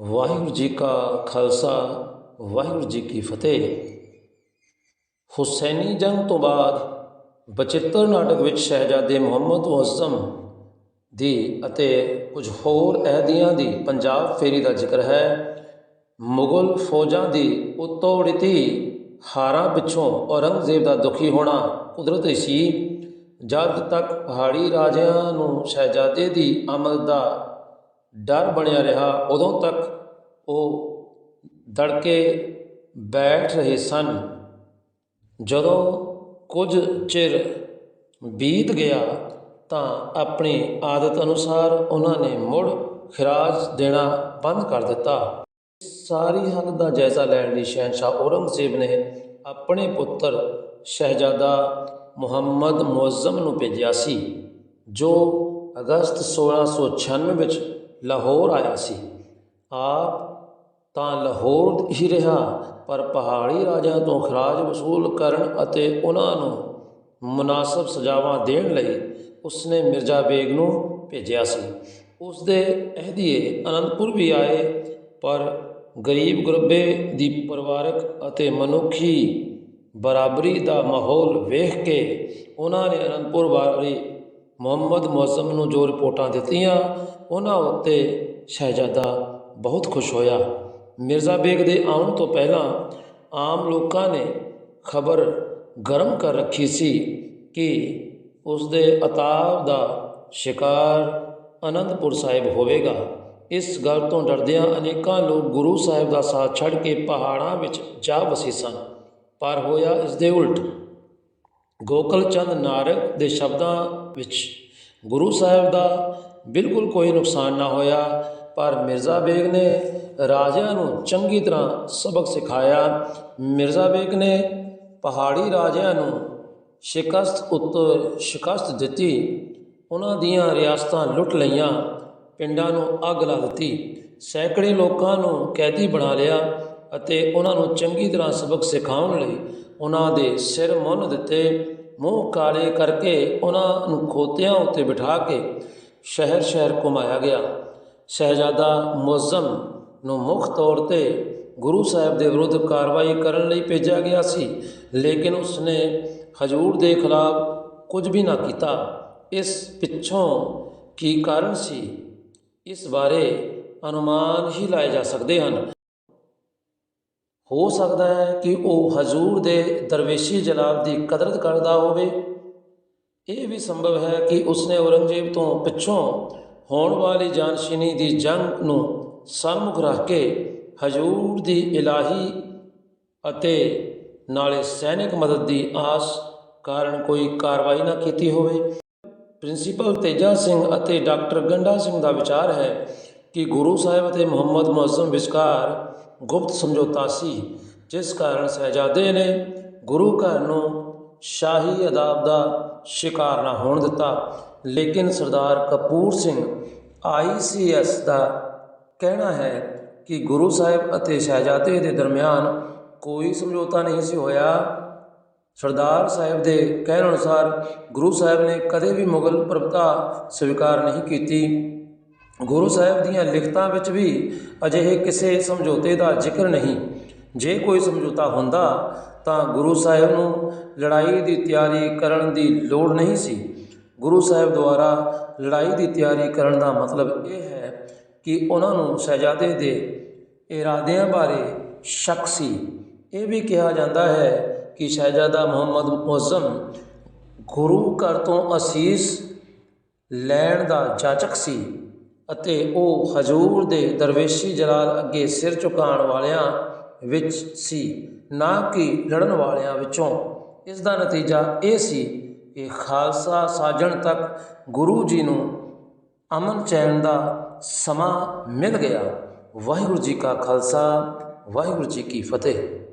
ਵਾਹਿਗੁਰੂ ਜੀ ਕਾ ਖਾਲਸਾ, ਵਾਹਿਗੁਰੂ ਜੀ ਕੀ ਫਤਿਹ। ਹੁਸੈਨੀ ਜੰਗ ਤੋਂ ਬਾਅਦ ਬਚਿੱਤਰ ਨਾਟਕ ਵਿੱਚ ਸ਼ਹਿਜ਼ਾਦੇ ਮੁਹੰਮਦ ਮੁਅੱਜ਼ਮ ਦੀ ਅਤੇ ਕੁਝ ਹੋਰ ਅਹਿਦੀਆਂ ਦੀ ਪੰਜਾਬ ਫੇਰੀ ਦਾ ਜ਼ਿਕਰ ਹੈ। ਮੁਗਲ ਫੌਜਾਂ ਦੀ ਉਤੋੜਿਤੀ ਹਾਰਾਂ ਪਿੱਛੋਂ ਔਰੰਗਜ਼ੇਬ ਦਾ ਦੁਖੀ ਹੋਣਾ ਕੁਦਰਤੀ ਸੀ। ਜਦ ਤੱਕ ਪਹਾੜੀ ਰਾਜਿਆਂ ਨੂੰ ਸ਼ਹਿਜ਼ਾਦੇ ਦੀ ਅਮਲ ਦਾ ਡਰ ਬਣਿਆ ਰਿਹਾ, ਉਦੋਂ ਤੱਕ ਉਹ ਦੜਕੇ ਬੈਠ ਰਹੇ ਸਨ। ਜਦੋਂ ਕੁਝ ਚਿਰ ਬੀਤ ਗਿਆ ਤਾਂ ਆਪਣੀ ਆਦਤ ਅਨੁਸਾਰ ਉਹਨਾਂ ਨੇ ਮੁੜ ਖਿਰਾਜ ਦੇਣਾ ਬੰਦ ਕਰ ਦਿੱਤਾ। ਸਾਰੀ ਹਾਲਤ ਦਾ ਜਾਇਜ਼ਾ ਲੈਣ ਲਈ ਸ਼ਹਿਨशाह ਔਰੰਗਜ਼ੇਬ ਨੇ ਆਪਣੇ ਪੁੱਤਰ ਸ਼ਹਿਜ਼ਾਦਾ ਮੁਹੰਮਦ ਮੁਅਜ਼ਮ ਨੂੰ ਭੇਜਿਆ ਸੀ, ਜੋ ਅਗਸਤ 1696 ਵਿੱਚ ਲਾਹੌਰ ਆਇਆ ਸੀ। ਆਪ ਤਾਂ ਲਾਹੌਰ ਹੀ ਰਿਹਾ, ਪਰ ਪਹਾੜੀ ਰਾਜਿਆਂ ਤੋਂ ਖਰਾਜ ਵਸੂਲ ਕਰਨ ਅਤੇ ਉਹਨਾਂ ਨੂੰ ਮੁਨਾਸਬ ਸਜ਼ਾਵਾਂ ਦੇਣ ਲਈ ਉਸਨੇ ਮਿਰਜ਼ਾ ਬੇਗ ਨੂੰ ਭੇਜਿਆ ਸੀ। ਉਸ ਦੇ ਅਹਿਦੀਏ ਅਨੰਦਪੁਰ ਵੀ ਆਏ, ਪਰ ਗਰੀਬ ਗੁਰਬੇ ਦੀ ਪਰਿਵਾਰਕ ਅਤੇ ਮਨੁੱਖੀ ਬਰਾਬਰੀ ਦਾ ਮਾਹੌਲ ਵੇਖ ਕੇ ਉਹਨਾਂ ਨੇ ਅਨੰਦਪੁਰ ਬਾਰੇ ਮੁਹੰਮਦ ਮੁਅੱਜ਼ਮ ਨੂੰ ਜੋ ਰਿਪੋਰਟਾਂ ਦਿੱਤੀਆਂ, ਉਹਨਾਂ ਉੱਤੇ ਸ਼ਹਿਜ਼ਾਦਾ ਬਹੁਤ ਖੁਸ਼ ਹੋਇਆ। ਮਿਰਜ਼ਾ ਬੇਗ ਦੇ ਆਉਣ ਤੋਂ ਪਹਿਲਾਂ ਆਮ ਲੋਕਾਂ ਨੇ ਖਬਰ ਗਰਮ ਕਰ ਰੱਖੀ ਸੀ ਕਿ ਉਸ ਦੇ ਅਤਾਬ ਦਾ ਸ਼ਿਕਾਰ ਅਨੰਦਪੁਰ ਸਾਹਿਬ ਹੋਵੇਗਾ। ਇਸ ਗੱਲ ਤੋਂ ਡਰਦਿਆਂ ਅਨੇਕਾਂ ਲੋਕ ਗੁਰੂ ਸਾਹਿਬ ਦਾ ਸਾਥ ਛੱਡ ਕੇ ਪਹਾੜਾਂ ਵਿੱਚ ਜਾ ਵਸੇ ਸਨ। ਪਰ ਹੋਇਆ ਇਸ ਦੇ ਉਲਟ। ਗੋਕਲ ਚੰਦ ਨਾਰਕ ਦੇ ਸ਼ਬਦਾਂ ਵਿੱਚ ਗੁਰੂ ਸਾਹਿਬ ਦਾ ਬਿਲਕੁਲ ਕੋਈ ਨੁਕਸਾਨ ਨਾ ਹੋਇਆ, ਪਰ ਮਿਰਜ਼ਾ ਬੇਗ ਨੇ ਰਾਜਿਆਂ ਨੂੰ ਚੰਗੀ ਤਰ੍ਹਾਂ ਸਬਕ ਸਿਖਾਇਆ। ਮਿਰਜ਼ਾ ਬੇਗ ਨੇ ਪਹਾੜੀ ਰਾਜਿਆਂ ਨੂੰ ਸ਼ਿਕਸਤ ਉੱਤੇ ਸ਼ਿਕਸਤ ਦਿੱਤੀ। ਉਹਨਾਂ ਦੀਆਂ ਰਿਆਸਤਾਂ ਲੁੱਟ ਲਈਆਂ, ਪਿੰਡਾਂ ਨੂੰ ਅੱਗ ਲਾ ਦਿੱਤੀ, ਸੈਂਕੜੇ ਲੋਕਾਂ ਨੂੰ ਕੈਦੀ ਬਣਾ ਲਿਆ ਅਤੇ ਉਹਨਾਂ ਨੂੰ ਚੰਗੀ ਤਰ੍ਹਾਂ ਸਬਕ ਸਿਖਾਉਣ ਲਈ ਉਹਨਾਂ ਦੇ ਸਿਰ ਮੁੰਨ ਦਿੱਤੇ। ਮੂੰਹ ਕਾਲੇ ਕਰਕੇ ਉਹਨਾਂ ਨੂੰ ਖੋਤਿਆਂ ਉੱਤੇ ਬਿਠਾ ਕੇ ਸ਼ਹਿਰ ਸ਼ਹਿਰ ਘੁਮਾਇਆ ਗਿਆ। ਸ਼ਹਿਜ਼ਾਦਾ ਮੁਅੱਜ਼ਮ ਨੂੰ ਮੁੱਖ ਤੌਰ ਤੇ ਗੁਰੂ ਸਾਹਿਬ ਦੇ ਵਿਰੁੱਧ ਕਾਰਵਾਈ ਕਰਨ ਲਈ ਭੇਜਿਆ ਗਿਆ ਸੀ, ਲੇਕਿਨ ਉਸਨੇ ਹਜੂਰ ਦੇ ਖਿਲਾਫ ਕੁਝ ਵੀ ਨਾ ਕੀਤਾ। ਇਸ ਪਿੱਛੋਂ ਕੀ ਕਾਰਨ ਸੀ? ਇਸ ਬਾਰੇ ਅਨੁਮਾਨ ਹੀ ਲਾਏ ਜਾ ਸਕਦੇ ਹਨ। ਹੋ ਸਕਦਾ ਹੈ ਕਿ ਉਹ ਹਜ਼ੂਰ ਦੇ ਦਰਵੇਸ਼ੀ ਜਲਾਲ ਦੀ ਕਦਰਤ ਕਰਦਾ ਹੋਵੇ। ਇਹ ਵੀ ਸੰਭਵ ਹੈ ਕਿ ਉਸਨੇ ਔਰੰਗਜ਼ੇਬ ਤੋਂ ਪਿੱਛੋਂ ਹੋਣ ਵਾਲੀ ਜਾਨਸ਼ੀਨੀ ਦੀ ਜੰਗ ਨੂੰ ਸਨਮੁਖ ਰੱਖ ਕੇ ਹਜ਼ੂਰ ਦੀ ਇਲਾਹੀ ਅਤੇ ਨਾਲੇ ਸੈਨਿਕ ਮਦਦ ਦੀ ਆਸ ਕਾਰਨ ਕੋਈ ਕਾਰਵਾਈ ਨਾ ਕੀਤੀ ਹੋਵੇ। ਪ੍ਰਿੰਸੀਪਲ ਤੇਜਾ ਸਿੰਘ ਅਤੇ ਡਾਕਟਰ ਗੰਡਾ ਸਿੰਘ ਦਾ ਵਿਚਾਰ ਹੈ ਕਿ ਗੁਰੂ ਸਾਹਿਬ ਅਤੇ ਮੁਹੰਮਦ ਮੁਅੱਜ਼ਮ ਵਿਚਕਾਰ ਗੁਪਤ ਸਮਝੌਤਾ ਸੀ, ਜਿਸ ਕਾਰਨ ਸਹਿਜਾਦੇ ਨੇ ਗੁਰੂ ਘਰ ਨੂੰ ਸ਼ਾਹੀ ਅਦਾਬ ਦਾ ਸ਼ਿਕਾਰ ਨਾ ਹੋਣ ਦਿੱਤਾ। ਲੇਕਿਨ ਸਰਦਾਰ ਕਪੂਰ ਸਿੰਘ ਆਈਸੀਐਸ ਦਾ ਕਹਿਣਾ ਹੈ ਕਿ ਗੁਰੂ ਸਾਹਿਬ ਅਤੇ ਸ਼ਹਿਜ਼ਾਦੇ ਦੇ ਦਰਮਿਆਨ ਕੋਈ ਸਮਝੌਤਾ ਨਹੀਂ ਸੀ ਹੋਇਆ। ਸਰਦਾਰ ਸਾਹਿਬ ਦੇ ਕਹਿਣ ਅਨੁਸਾਰ ਗੁਰੂ ਸਾਹਿਬ ਨੇ ਕਦੇ ਵੀ ਮੁਗਲ ਪ੍ਰਭਤਾ ਸਵੀਕਾਰ ਨਹੀਂ ਕੀਤੀ। ਗੁਰੂ ਸਾਹਿਬ ਦੀਆਂ ਲਿਖਤਾਂ ਵਿੱਚ ਵੀ ਅਜਿਹੇ ਕਿਸੇ ਸਮਝੌਤੇ ਦਾ ਜ਼ਿਕਰ ਨਹੀਂ। ਜੇ ਕੋਈ ਸਮਝੌਤਾ ਹੁੰਦਾ, ਤਾਂ ਗੁਰੂ ਸਾਹਿਬ ਨੂੰ ਲੜਾਈ ਦੀ ਤਿਆਰੀ ਕਰਨ ਦੀ ਲੋੜ ਨਹੀਂ ਸੀ। ਗੁਰੂ ਸਾਹਿਬ ਦੁਆਰਾ ਲੜਾਈ ਦੀ ਤਿਆਰੀ ਕਰਨ ਦਾ ਮਤਲਬ ਇਹ ਹੈ ਕਿ ਉਹਨਾਂ ਨੂੰ ਸ਼ਹਿਜ਼ਾਦੇ ਦੇ ਇਰਾਦਿਆਂ ਬਾਰੇ ਸ਼ੱਕ ਸੀ। ਇਹ ਵੀ ਕਿਹਾ ਜਾਂਦਾ ਹੈ ਕਿ ਸ਼ਹਿਜ਼ਾਦਾ ਮੁਹੰਮਦ ਮੁਅੱਜ਼ਮ ਗੁਰੂ ਘਰ ਤੋਂ ਅਸੀਸ ਲੈਣ ਦਾ ਜਾਚਕ ਸੀ। ਅਤੇ ਉਹ ਹਜੂਰ ਦੇ ਦਰਵੇਸ਼ੀ ਜਲਾਲ ਅੱਗੇ ਸਿਰ ਝੁਕਾਉਣ ਵਾਲਿਆਂ ਵਿੱਚ ਸੀ, ਨਾ ਕਿ ਲੜਨ ਵਾਲਿਆਂ ਵਿੱਚੋਂ। ਇਸ ਦਾ ਨਤੀਜਾ ਇਹ ਸੀ ਕਿ ਖਾਲਸਾ ਸਾਜਣ ਤੱਕ ਗੁਰੂ ਜੀ ਨੂੰ ਅਮਨ ਚੈਨ ਦਾ ਸਮਾਂ ਮਿਲ ਗਿਆ। ਵਾਹਿਗੁਰੂ ਜੀ ਕਾ ਖਾਲਸਾ, ਵਾਹਿਗੁਰੂ ਜੀ ਕੀ ਫਤਿਹ।